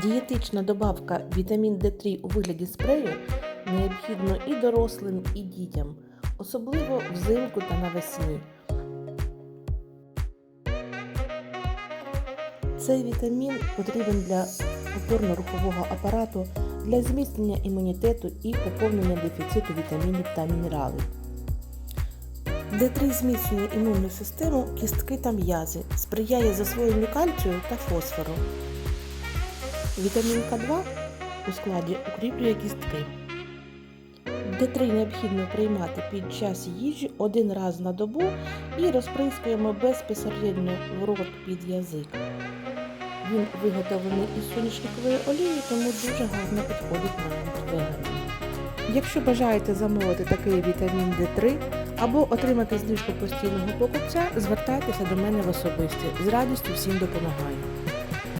Дієтична добавка вітамін D3 у вигляді спрею необхідно і дорослим, і дітям, особливо взимку та навесні. Цей вітамін потрібен для опорно-рухового апарату, для зміцнення імунітету і поповнення дефіциту вітамінів та мінералів. D3 зміцнює імунну систему, кістки та м'язи, сприяє засвоєнню кальцію та фосфору. Вітамін К2 у складі укріплює кістки. Д3 необхідно приймати під час їжі один раз на добу і розприскуємо безпосередньо в рот під язик. Він виготовлений із соняшникової олії, тому дуже гарно підходить на веганам. Якщо бажаєте замовити такий вітамін D3 або отримати знижку постійного покупця, звертайтеся до мене в особисті. З радістю всім допомагаю.